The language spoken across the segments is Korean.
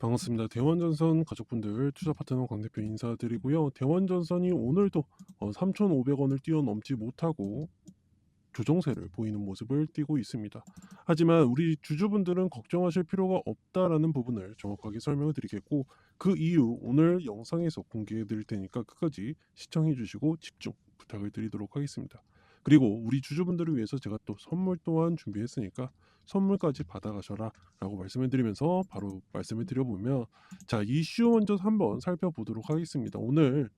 반갑습니다. 대원전선 가족분들 투자 파트너 강 대표 인사드리고요. 대원전선이 오늘도 어, 3,500원을 뛰어넘지 못하고 조정세를 보이는 모습을 띠고 있습니다. 하지만 우리 주주분들은 걱정하실 필요가 없다라는 부분을 정확하게 설명을 드리겠고 그 이유 오늘 영상에서 공개해 드릴 테니까 끝까지 시청해 주시고 집중 부탁을 드리도록 하겠습니다. 그리고 우리 주주분들을 위해서 제가 또 선물 또한 준비했으니까 선물까지 받아가셔라 라고 말씀을 드리면서 바로 말씀을 드려보면 자 이슈 먼저 한번 살펴보도록 하겠습니다. 오늘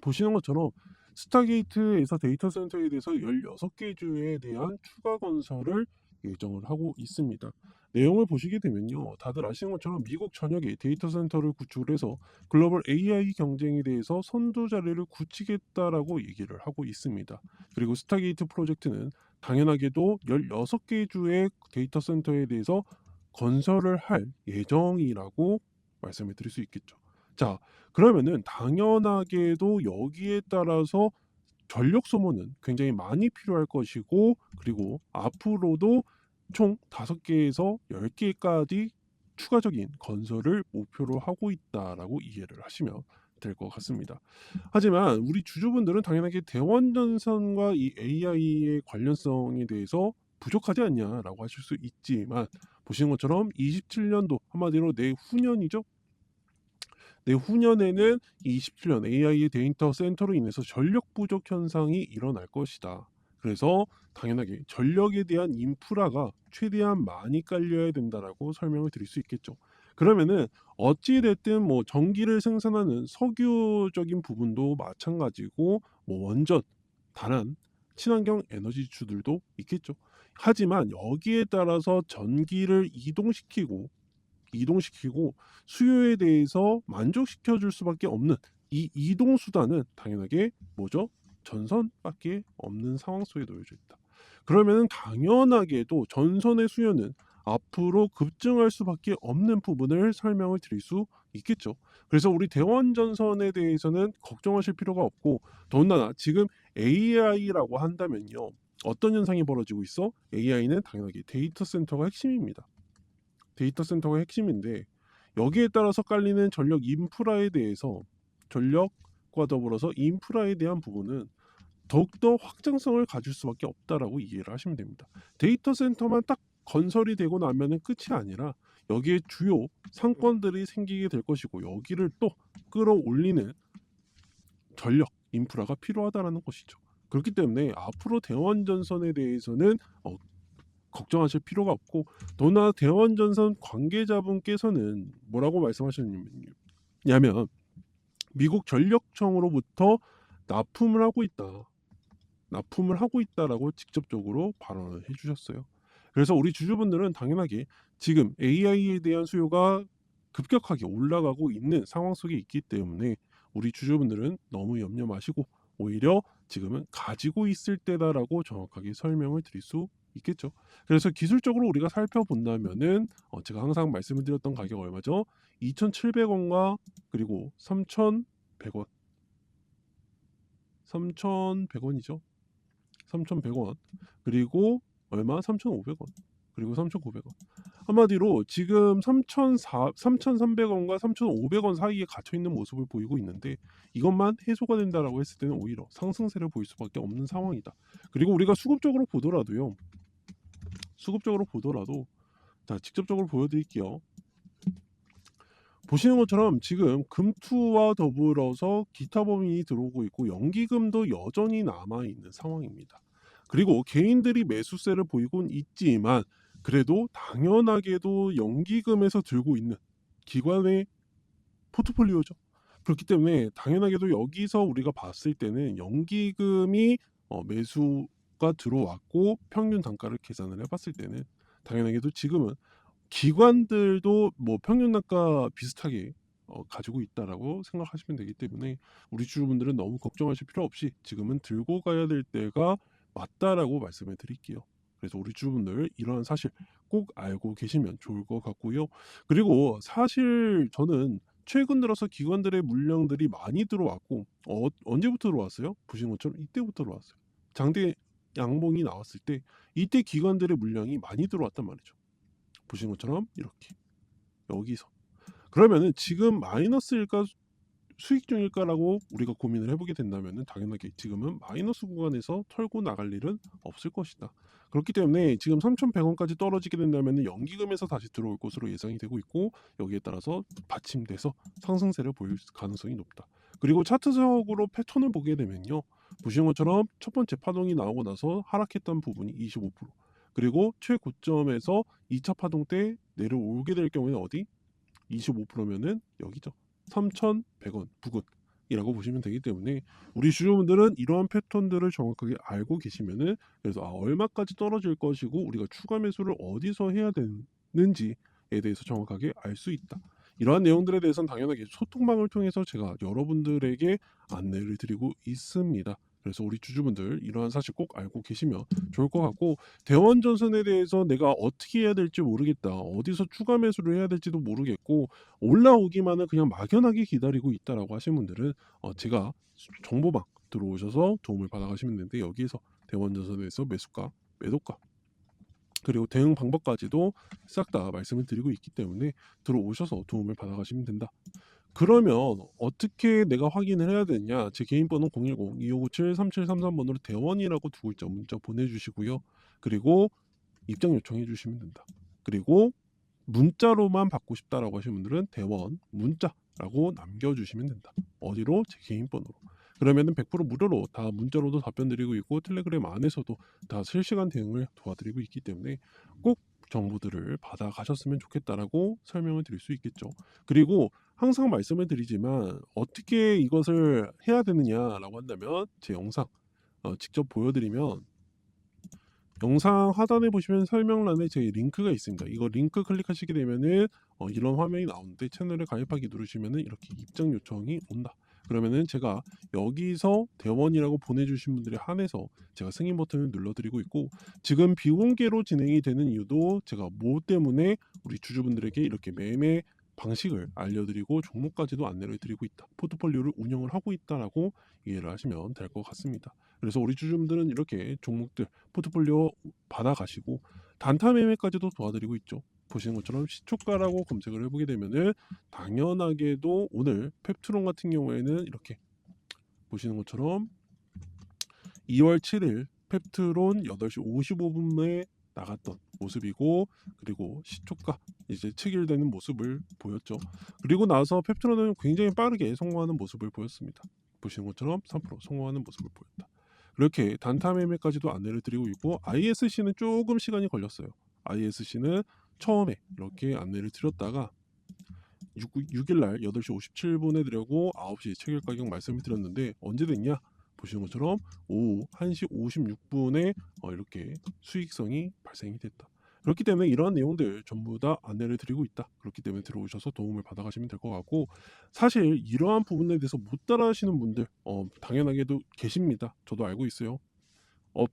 보시는 것처럼 스타게이트에서 데이터 센터에 대해서 16개 주에 대한 추가 건설을 예정을 하고 있습니다. 내용을 보시게 되면요. 다들 아시는 것처럼 미국 전역에 데이터 센터를 구축을 해서 글로벌 AI 경쟁에 대해서 선두 자리를 굳히겠다라고 얘기를 하고 있습니다. 그리고 스타게이트 프로젝트는 당연하게도 16개 주의 데이터 센터에 대해서 건설을 할 예정이라고 말씀을 드릴 수 있겠죠. 자, 그러면은 당연하게도 여기에 따라서 전력 소모는 굉장히 많이 필요할 것이고 그리고 앞으로도 총 5개에서 10개까지 추가적인 건설을 목표로 하고 있다라고 이해를 하시면 될 것 같습니다. 하지만 우리 주주분들은 당연하게 대원전선과 이 AI의 관련성에 대해서 부족하지 않냐라고 하실 수 있지만 보시는 것처럼 27년도 한마디로 내후년이죠. 내후년에는 27년 AI의 데이터 센터로 인해서 전력 부족 현상이 일어날 것이다. 그래서 당연하게 전력에 대한 인프라가 최대한 많이 깔려야 된다라고 설명을 드릴 수 있겠죠. 그러면은 어찌 됐든 뭐 전기를 생산하는 석유적인 부분도 마찬가지고 뭐 원전, 다른 친환경 에너지주들도 있겠죠. 하지만 여기에 따라서 전기를 이동시키고 이동시키고 수요에 대해서 만족시켜 줄 수밖에 없는 이 이동 수단은 당연하게 뭐죠? 전선밖에 없는 상황 속에 놓여져 있다. 그러면은 당연하게도 전선의 수요는 앞으로 급증할 수밖에 없는 부분을 설명을 드릴 수 있겠죠. 그래서 우리 대원 전선에 대해서는 걱정하실 필요가 없고 더군다나 지금 AI라고 한다면요. 어떤 현상이 벌어지고 있어? AI는 당연하게 데이터 센터가 핵심입니다. 데이터 센터가 핵심인데 여기에 따라서 깔리는 전력 인프라에 대해서 전력과 더불어서 인프라에 대한 부분은 더욱더 확장성을 가질 수밖에 없다라고 이해를 하시면 됩니다. 데이터 센터만 딱 건설이 되고 나면은 끝이 아니라 여기에 주요 상권들이 생기게 될 것이고 여기를 또 끌어올리는 전력 인프라가 필요하다라는 것이죠. 그렇기 때문에 앞으로 대원 전선에 대해서는 어, 걱정하실 필요가 없고 더나 대원 전선 관계자분께서는 뭐라고 말씀하셨냐면 미국 전력청으로부터 납품을 하고 있다. 납품을 하고 있다라고 직접적으로 발언을 해주셨어요. 그래서 우리 주주분들은 당연하게 지금 AI에 대한 수요가 급격하게 올라가고 있는 상황 속에 있기 때문에 우리 주주분들은 너무 염려 마시고 오히려 지금은 가지고 있을 때다라고 정확하게 설명을 드릴 수 있겠죠. 그래서 기술적으로 우리가 살펴본다면은 어, 제가 항상 말씀을 드렸던 가격 얼마죠? 2,700원과 그리고 3,100원. 3,100원이죠. 3,100원. 그리고 얼마? 3,500원. 그리고 3,900원. 한마디로 지금 3,400, 3,300원과 3,500원 사이에 갇혀 있는 모습을 보이고 있는데 이것만 해소가 된다라고 했을 때는 오히려 상승세를 보일 수밖에 없는 상황이다. 그리고 우리가 수급적으로 보더라도요. 수급적으로 보더라도 자 직접적으로 보여드릴게요. 보시는 것처럼 지금 금투와 더불어서 기타 범인이 들어오고 있고 연기금도 여전히 남아 있는 상황입니다. 그리고 개인들이 매수세를 보이곤 있지만 그래도 당연하게도 연기금에서 들고 있는 기관의 포트폴리오죠. 그렇기 때문에 당연하게도 여기서 우리가 봤을 때는 연기금이 어, 매수가 들어왔고 평균 단가를 계산을 해봤을 때는 당연하게도 지금은 기관들도 뭐 평균 단가 비슷하게 어, 가지고 있다라고 생각하시면 되기 때문에 우리 주주분들은 너무 걱정하실 필요 없이 지금은 들고 가야 될 때가 맞다라고 말씀을 드릴게요. 그래서 우리 주주분들 이러한 사실 꼭 알고 계시면 좋을 것 같고요. 그리고 사실 저는 최근 들어서 기관들의 물량들이 많이 들어왔고 어, 언제부터 들어왔어요? 보시는 것처럼 이때부터 들어왔어요. 장대 양봉이 나왔을 때 이때 기관들의 물량이 많이 들어왔단 말이죠. 보시는 것처럼 이렇게 여기서 그러면은 지금 마이너스일까 수익 중일까라고 우리가 고민을 해보게 된다면은 당연하게 지금은 마이너스 구간에서 털고 나갈 일은 없을 것이다. 그렇기 때문에 지금 3,100원까지 떨어지게 된다면은 연기금에서 다시 들어올 것으로 예상이 되고 있고 여기에 따라서 받침돼서 상승세를 보일 가능성이 높다. 그리고 차트적으로 패턴을 보게 되면요. 보시는 것처럼 첫 번째 파동이 나오고 나서 하락했던 부분이 25% 그리고 최고점에서 2차 파동 때 내려오게 될 경우에는 어디? 25%면은 여기죠. 3,100원 부근이라고 보시면 되기 때문에 우리 주주분들은 이러한 패턴들을 정확하게 알고 계시면은 그래서 아, 얼마까지 떨어질 것이고 우리가 추가 매수를 어디서 해야 되는지에 대해서 정확하게 알 수 있다. 이러한 내용들에 대해서는 당연하게 소통방을 통해서 제가 여러분들에게 안내를 드리고 있습니다. 그래서 우리 주주분들 이러한 사실 꼭 알고 계시면 좋을 것 같고 대원 전선에 대해서 내가 어떻게 해야 될지 모르겠다. 어디서 추가 매수를 해야 될지도 모르겠고 올라오기만은 그냥 막연하게 기다리고 있다라고 하신 분들은 어, 제가 정보방 들어오셔서 도움을 받아가시면 되는데 여기에서 대원 전선에서 매수가, 매도가 그리고 대응 방법까지도 싹 다 말씀을 드리고 있기 때문에 들어오셔서 도움을 받아가시면 된다. 그러면 어떻게 내가 확인을 해야 되냐? 제 개인 번호 010-2597-3733번으로 대원이라고 두 글자 문자 보내주시고요. 그리고 입장 요청해 주시면 된다. 그리고 문자로만 받고 싶다라고 하시는 분들은 대원 문자라고 남겨주시면 된다. 어디로? 제 개인 번호로. 그러면은 100% 무료로 다 문자로도 답변 드리고 있고 텔레그램 안에서도 다 실시간 대응을 도와드리고 있기 때문에 꼭 정보들을 받아 가셨으면 좋겠다라고 설명을 드릴 수 있겠죠. 그리고 항상 말씀을 드리지만 어떻게 이것을 해야 되느냐라고 한다면 제 영상 어, 직접 보여드리면 영상 하단에 보시면 설명란에 제 링크가 있습니다. 이거 링크 클릭하시게 되면은 어, 이런 화면이 나오는데 채널에 가입하기 누르시면은 이렇게 입장 요청이 온다. 그러면은 제가 여기서 대원이라고 보내주신 분들에 한해서 제가 승인 버튼을 눌러드리고 있고 지금 비공개로 진행이 되는 이유도 제가 뭐 때문에 우리 주주분들에게 이렇게 매매 방식을 알려드리고 종목까지도 안내를 드리고 있다. 포트폴리오를 운영을 하고 있다라고 이해를 하시면 될 것 같습니다. 그래서 우리 주주분들은 이렇게 종목들 포트폴리오 받아가시고 단타 매매까지도 도와드리고 있죠. 보시는 것처럼 시초가라고 검색을 해보게 되면은 당연하게도 오늘 펩트론 같은 경우에는 이렇게 보시는 것처럼 2월 7일 펩트론 8시 55분에 나갔던 모습이고 그리고 시초가 이제 체결되는 모습을 보였죠. 그리고 나서 펩트론은 굉장히 빠르게 성공하는 모습을 보였습니다. 보시는 것처럼 3% 성공하는 모습을 보였다. 이렇게 단타 매매까지도 안내를 드리고 있고 ISC는 조금 시간이 걸렸어요. ISC는 처음에 이렇게 안내를 드렸다가 6, 6일날 8시 57분에 드려고 9시 체결 가격 말씀을 드렸는데 언제 됐냐? 보시는 것처럼 오후 1시 56분에 어, 이렇게 수익성이 발생이 됐다. 그렇기 때문에 이러한 내용들 전부 다 안내를 드리고 있다. 그렇기 때문에 들어오셔서 도움을 받아가시면 될 것 같고 사실 이러한 부분에 대해서 못 따라하시는 분들 어, 당연하게도 계십니다. 저도 알고 있어요. 어,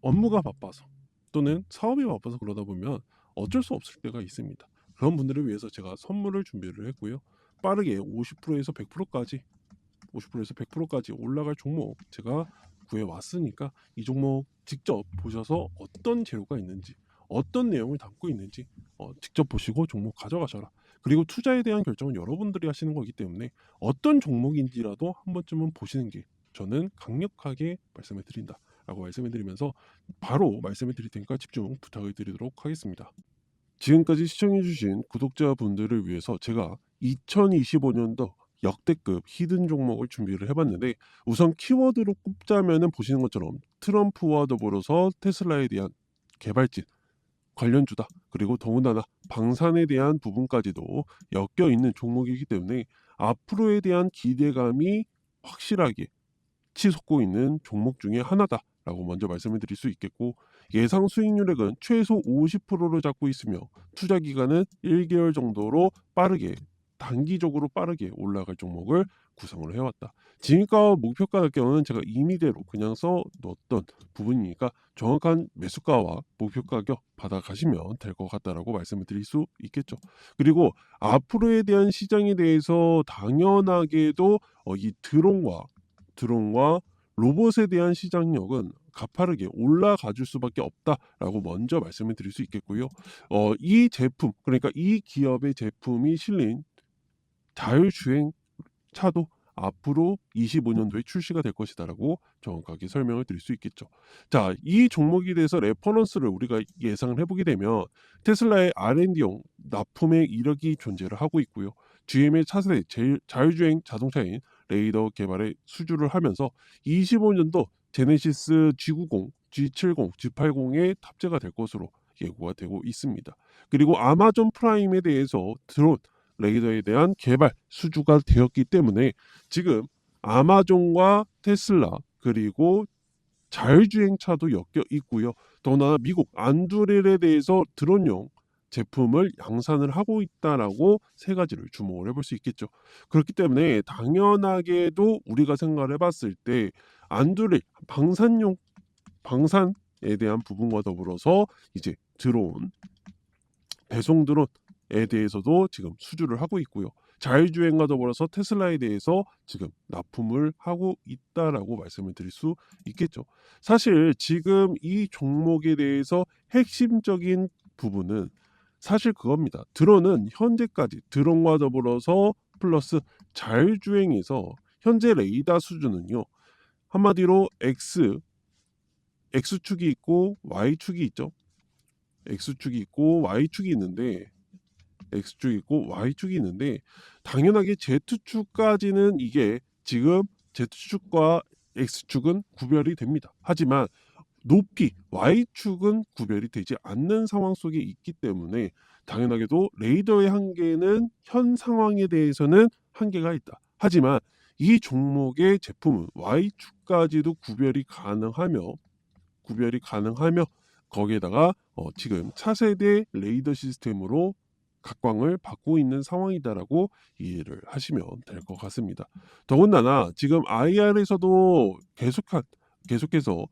업무가 바빠서 또는 사업이 바빠서 그러다 보면 어쩔 수 없을 때가 있습니다. 그런 분들을 위해서 제가 선물을 준비를 했고요. 빠르게 50%에서 100%까지 50%에서 100%까지 올라갈 종목 제가 구해 왔으니까 이 종목 직접 보셔서 어떤 재료가 있는지 어떤 내용을 담고 있는지 어, 직접 보시고 종목 가져가셔라. 그리고 투자에 대한 결정은 여러분들이 하시는 거기 때문에 어떤 종목인지라도 한 번쯤은 보시는 게 저는 강력하게 말씀을 드린다 라고 말씀을 드리면서 바로 말씀을 드릴 테니까 집중 부탁을 드리도록 하겠습니다. 지금까지 시청해 주신 구독자분들을 위해서 제가 2025년도 역대급 히든 종목을 준비를 해봤는데 우선 키워드로 꼽자면은 보시는 것처럼 트럼프와 더불어서 테슬라에 대한 개발진 관련주다. 그리고 더군다나 방산에 대한 부분까지도 엮여 있는 종목이기 때문에 앞으로에 대한 기대감이 확실하게 치솟고 있는 종목 중에 하나다 라고 먼저 말씀을 드릴 수 있겠고 예상 수익률액은 최소 50%를 잡고 있으며 투자 기간은 1개월 정도로 빠르게 단기적으로 빠르게 올라갈 종목을 구성을 해왔다. 진입가 목표가 가격은 제가 임의대로 그냥 써 넣었던 부분이니까 정확한 매수가와 목표 가격 받아가시면 될 것 같다라고 말씀을 드릴 수 있겠죠. 그리고 앞으로에 대한 시장에 대해서 당연하게도 어, 이 드론과 드론과 로봇에 대한 시장력은 가파르게 올라가 줄 수밖에 없다라고 먼저 말씀을 드릴 수 있겠고요. 어, 이 제품 그러니까 이 기업의 제품이 실린 자율주행 차도 앞으로 25년도에 출시가 될 것이다라고 정확하게 설명을 드릴 수 있겠죠. 자, 이 종목에 대해서 레퍼런스를 우리가 예상을 해보게 되면 테슬라의 R&D용 납품의 이력이 존재를 하고 있고요. GM의 제일 자율주행 자동차인 레이더 개발에 수주를 하면서 25년도 제네시스 G90, G70, G80에 탑재가 될 것으로 예고가 되고 있습니다. 그리고 아마존 프라임에 대해서 드론 레이더에 대한 개발 수주가 되었기 때문에 지금 아마존과 테슬라 그리고 자율주행차도 엮여 있고요. 더나 미국 안두렐에 대해서 드론용 제품을 양산을 하고 있다라고 세 가지를 주목을 해볼 수 있겠죠. 그렇기 때문에 당연하게도 우리가 생각을 해봤을 때 안두렐 방산용 방산에 대한 부분과 더불어서 이제 드론 배송 드론에 대해서도 지금 수주를 하고 있고요. 자율주행과 더불어서 테슬라에 대해서 지금 납품을 하고 있다라고 말씀을 드릴 수 있겠죠. 사실 지금 이 종목에 대해서 핵심적인 부분은 사실 그겁니다. 드론은 현재까지 드론과 더불어서 플러스 자율주행에서 현재 레이더 수준은요. 한마디로 X X축이 있고 Y축이 있죠. X축이 있고 Y축이 있는데 X축이 있고 Y축이 있는데 당연하게 Z축까지는 이게 지금 Z축과 X축은 구별이 됩니다. 하지만 높이 Y축은 구별이 되지 않는 상황 속에 있기 때문에 당연하게도 레이더의 한계는 현 상황에 대해서는 한계가 있다. 하지만 이 종목의 제품은 Y축까지도 구별이 가능하며 구별이 가능하며 거기에다가 어, 지금 차세대 레이더 시스템으로 각광을 받고 있는 상황이다라고 이해를 하시면 될 것 같습니다. 더군다나 지금 IR에서도 계속한 계속해서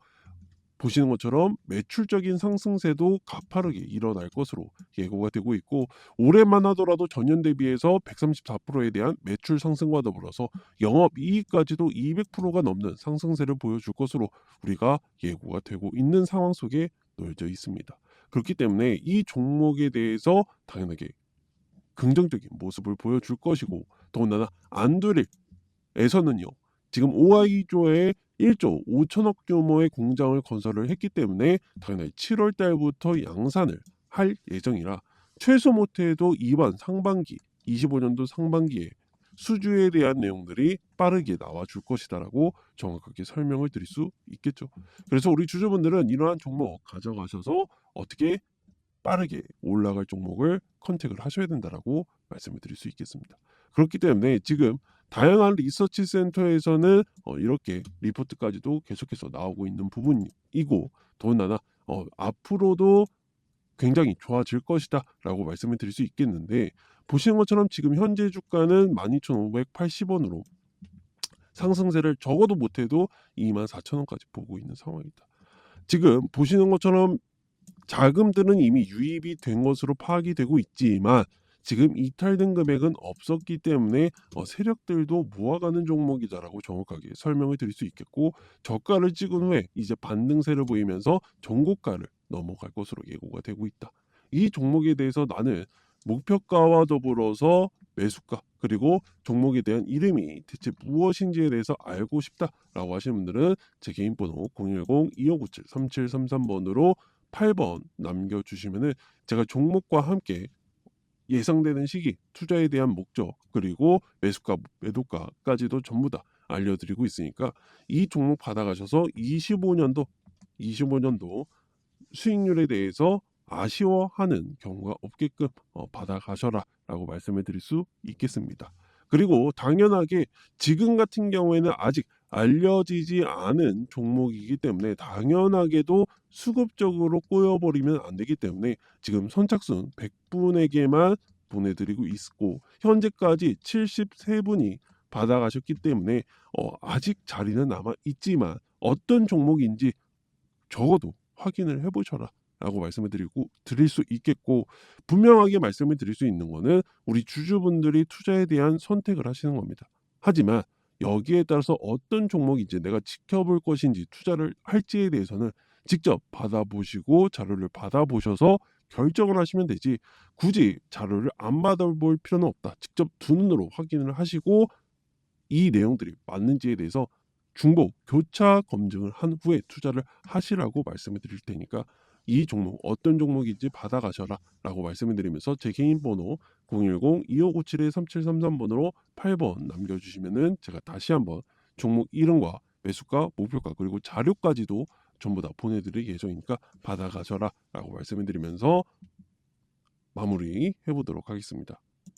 보시는 것처럼 매출적인 상승세도 가파르게 일어날 것으로 예고가 되고 있고 올해만 하더라도 전년 대비해서 134%에 대한 매출 상승과 더불어서 영업 이익까지도 200%가 넘는 상승세를 보여줄 것으로 우리가 예고가 되고 있는 상황 속에 놓여져 있습니다. 그렇기 때문에 이 종목에 대해서 당연하게 긍정적인 모습을 보여줄 것이고 더군다나 안드릴에서는요 지금 오아이조에 1조 5천억 규모의 공장을 건설을 했기 때문에 당연히 7월 달부터 양산을 할 예정이라 최소 못해도 이번 상반기 25년도 상반기에 수주에 대한 내용들이 빠르게 나와 줄 것이다라고 정확하게 설명을 드릴 수 있겠죠. 그래서 우리 주주분들은 이러한 종목 가져가셔서 어떻게 빠르게 올라갈 종목을 컨택을 하셔야 된다라고 말씀을 드릴 수 있겠습니다. 그렇기 때문에 지금 다양한 리서치 센터에서는 어, 이렇게 리포트까지도 계속해서 나오고 있는 부분이고 더군다나 어, 앞으로도 굉장히 좋아질 것이다 라고 말씀을 드릴 수 있겠는데 보시는 것처럼 지금 현재 주가는 12,580원으로 상승세를 적어도 못해도 24,000원까지 보고 있는 상황이다. 지금 보시는 것처럼 자금들은 이미 유입이 된 것으로 파악이 되고 있지만 지금 이탈된 금액은 없었기 때문에 어, 세력들도 모아가는 종목이다라고 정확하게 설명을 드릴 수 있겠고 저가를 찍은 후에 이제 반등세를 보이면서 전고가를 넘어갈 것으로 예고가 되고 있다. 이 종목에 대해서 나는 목표가와 더불어서 매수가 그리고 종목에 대한 이름이 대체 무엇인지에 대해서 알고 싶다라고 하시는 분들은 제 개인 번호 010-2597-3733번으로 8번 남겨주시면은 제가 종목과 함께 예상되는 시기, 투자에 대한 목적, 그리고 매수가, 매도가까지도 전부 다 알려드리고 있으니까 이 종목 받아가셔서 25년도, 25년도 수익률에 대해서 아쉬워하는 경우가 없게끔 어, 받아가셔라 라고 말씀을 드릴 수 있겠습니다. 그리고 당연하게 지금 같은 경우에는 아직 알려지지 않은 종목이기 때문에 당연하게도 수급적으로 꼬여버리면 안 되기 때문에 지금 선착순 100분에게만 보내드리고 있고 현재까지 73분이 받아가셨기 때문에 어, 아직 자리는 남아 있지만 어떤 종목인지 적어도 확인을 해보셔라 라고 말씀을 드리고 드릴 수 있겠고 분명하게 말씀을 드릴 수 있는 거는 우리 주주분들이 투자에 대한 선택을 하시는 겁니다. 하지만 여기에 따라서 어떤 종목인지 내가 지켜볼 것인지 투자를 할지에 대해서는 직접 받아보시고 자료를 받아보셔서 결정을 하시면 되지 굳이 자료를 안 받아볼 필요는 없다. 직접 두 눈으로 확인을 하시고 이 내용들이 맞는지에 대해서 중복 교차 검증을 한 후에 투자를 하시라고 말씀을 드릴 테니까 이 종목 어떤 종목인지 받아가셔라 라고 말씀을 드리면서 제 개인 번호 010-2597-3733번으로 8번 남겨주시면은 제가 다시 한번 종목 이름과 매수가 목표가 그리고 자료까지도 전부 다 보내드릴 예정이니까 받아가셔라 라고 말씀을 드리면서 마무리 해보도록 하겠습니다.